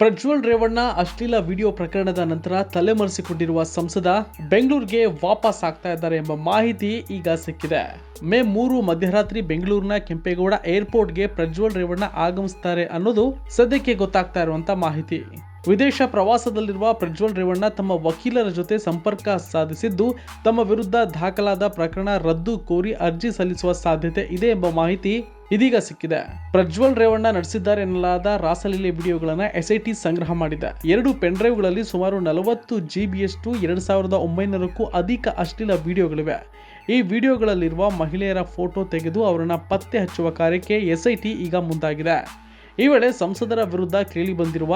ಪ್ರಜ್ವಲ್ ರೇವಣ್ಣ ಅಶ್ಲೀಲ ವಿಡಿಯೋ ಪ್ರಕರಣದ ನಂತರ ತಲೆಮರೆಸಿಕೊಂಡಿರುವ ಸಂಸದ ಬೆಂಗಳೂರಿಗೆ ವಾಪಸ್ ಆಗ್ತಾ ಇದ್ದಾರೆ ಎಂಬ ಮಾಹಿತಿ ಈಗ ಸಿಕ್ಕಿದೆ. ಮೇ ಮೂರು ಮಧ್ಯರಾತ್ರಿ ಬೆಂಗಳೂರಿನ ಕೆಂಪೇಗೌಡ ಏರ್ಪೋರ್ಟ್ಗೆ ಪ್ರಜ್ವಲ್ ರೇವಣ್ಣ ಆಗಮಿಸ್ತಾರೆ ಅನ್ನೋದು ಸದ್ಯಕ್ಕೆ ಗೊತ್ತಾಗ್ತಾ ಇರುವಂತ ಮಾಹಿತಿ. ವಿದೇಶ ಪ್ರವಾಸದಲ್ಲಿರುವ ಪ್ರಜ್ವಲ್ ರೇವಣ್ಣ ತಮ್ಮ ವಕೀಲರ ಜೊತೆ ಸಂಪರ್ಕ ಸಾಧಿಸಿದ್ದು, ತಮ್ಮ ವಿರುದ್ಧ ದಾಖಲಾದ ಪ್ರಕರಣ ರದ್ದು ಕೋರಿ ಅರ್ಜಿ ಸಲ್ಲಿಸುವ ಸಾಧ್ಯತೆ ಇದೆ ಎಂಬ ಮಾಹಿತಿ ಇದೀಗ ಸಿಕ್ಕಿದೆ. ಪ್ರಜ್ವಲ್ ರೇವಣ್ಣ ನಡೆಸಿದ್ದಾರೆ ಎನ್ನಲಾದ ರಾಸಲೀಲೆ ವಿಡಿಯೋಗಳನ್ನು ಎಸ್ಐಟಿ ಸಂಗ್ರಹ ಮಾಡಿದೆ. ಎರಡು ಪೆನ್ಡ್ರೈವ್ಗಳಲ್ಲಿ ಸುಮಾರು ನಲವತ್ತು ಜಿಬಿಯಷ್ಟು ಎರಡು ಸಾವಿರದ ಒಂಬೈನೂರಕ್ಕೂ ಅಧಿಕ ಅಶ್ಲೀಲ ವಿಡಿಯೋಗಳಿವೆ. ಈ ವಿಡಿಯೋಗಳಲ್ಲಿರುವ ಮಹಿಳೆಯರ ಫೋಟೋ ತೆಗೆದು ಅವರನ್ನ ಪತ್ತೆ ಹಚ್ಚುವ ಕಾರ್ಯಕ್ಕೆ ಎಸ್ಐಟಿ ಈಗ ಮುಂದಾಗಿದೆ. ಈ ವೇಳೆ ಸಂಸದರ ವಿರುದ್ಧ ಕೇಳಿ ಬಂದಿರುವ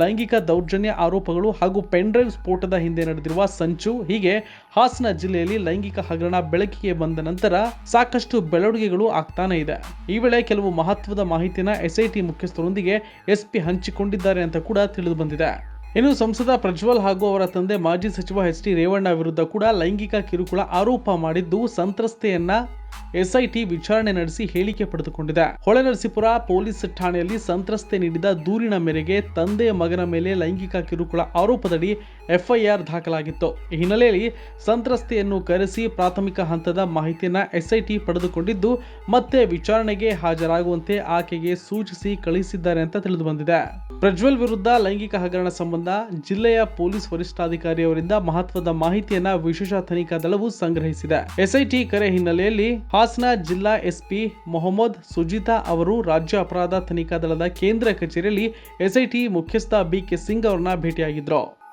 ಲೈಂಗಿಕ ದೌರ್ಜನ್ಯ ಆರೋಪಗಳು ಹಾಗೂ ಪೆನ್ಡ್ರೈವ್ ಸ್ಫೋಟದ ಹಿಂದೆ ನಡೆದಿರುವ ಸಂಚು, ಹೀಗೆ ಹಾಸನ ಜಿಲ್ಲೆಯಲ್ಲಿ ಲೈಂಗಿಕ ಹಗರಣ ಬೆಳಕಿಗೆ ಬಂದ ನಂತರ ಸಾಕಷ್ಟು ಬೆಳವಣಿಗೆಗಳು ಆಗ್ತಾನೆ ಇದೆ. ಈ ವೇಳೆ ಕೆಲವು ಮಹತ್ವದ ಮಾಹಿತಿನ ಎಸ್ಐಟಿ ಮುಖ್ಯಸ್ಥರೊಂದಿಗೆ ಎಸ್ಪಿ ಹಂಚಿಕೊಂಡಿದ್ದಾರೆ ಅಂತ ಕೂಡ ತಿಳಿದು ಬಂದಿದೆ. ಇನ್ನು ಸಂಸದ ಪ್ರಜ್ವಲ್ ಹಾಗೂ ಅವರ ತಂದೆ ಮಾಜಿ ಸಚಿವ ಎಚ್ ಟಿ ರೇವಣ್ಣ ವಿರುದ್ಧ ಕೂಡ ಲೈಂಗಿಕ ಕಿರುಕುಳ ಆರೋಪ ಮಾಡಿದ್ದು, ಸಂತ್ರಸ್ತೆಯನ್ನ ಎಸ್ಐಟಿ ವಿಚಾರಣೆ ನಡೆಸಿ ಹೇಳಿಕೆ ಪಡೆದುಕೊಂಡಿದೆ. ಹೊಳೆನರಸೀಪುರ ಪೊಲೀಸ್ ಠಾಣೆಯಲ್ಲಿ ಸಂತ್ರಸ್ತೆ ನೀಡಿದ ದೂರಿನ ಮೇರೆಗೆ ತಂದೆಯ ಮಗನ ಮೇಲೆ ಲೈಂಗಿಕ ಕಿರುಕುಳ ಆರೋಪದಡಿ ಎಫ್ಐಆರ್ ದಾಖಲಾಗಿತ್ತು. ಈ ಹಿನ್ನೆಲೆಯಲ್ಲಿ ಸಂತ್ರಸ್ತೆಯನ್ನು ಕರೆಸಿ ಪ್ರಾಥಮಿಕ ಹಂತದ ಮಾಹಿತಿಯನ್ನ ಎಸ್ಐಟಿ ಪಡೆದುಕೊಂಡಿದ್ದು, ಮತ್ತೆ ವಿಚಾರಣೆಗೆ ಹಾಜರಾಗುವಂತೆ ಆಕೆಗೆ ಸೂಚಿಸಿ ಕಳುಹಿಸಿದ್ದಾರೆ ಅಂತ ತಿಳಿದು ಬಂದಿದೆ ಪ್ರಜ್ವಲ್ ವಿರುದ್ಧ ಲೈಂಗಿಕ ಹಗರಣ ಸಂಬಂಧ ಜಿಲ್ಲೆಯ ಪೊಲೀಸ್ ವರಿಷ್ಠಾಧಿಕಾರಿಯವರಿಂದ ಮಹತ್ವದ ಮಾಹಿತಿಯನ್ನ ವಿಶೇಷ ತನಿಖಾ ದಳವು ಸಂಗ್ರಹಿಸಿದೆ. ಎಸ್ಐಟಿ ಕರೆ ಹಿನ್ನೆಲೆಯಲ್ಲಿ ಹಾಸನ ಜಿಲ್ಲಾ ಎಸ್ಪಿ ಮೊಹಮ್ಮದ್ ಸುಜಿತಾ ಅವರು ರಾಜ್ಯ ಅಪರಾಧ ತನಿಖಾ ದಳದ ಕೇಂದ್ರ ಕಚೇರಿಯಲ್ಲಿ ಎಸ್ಐಟಿ ಮುಖ್ಯಸ್ಥ ಬಿ ಕೆ ಸಿಂಗ್ ಅವರನ್ನ ಭೇಟಿಯಾಗಿದ್ರು.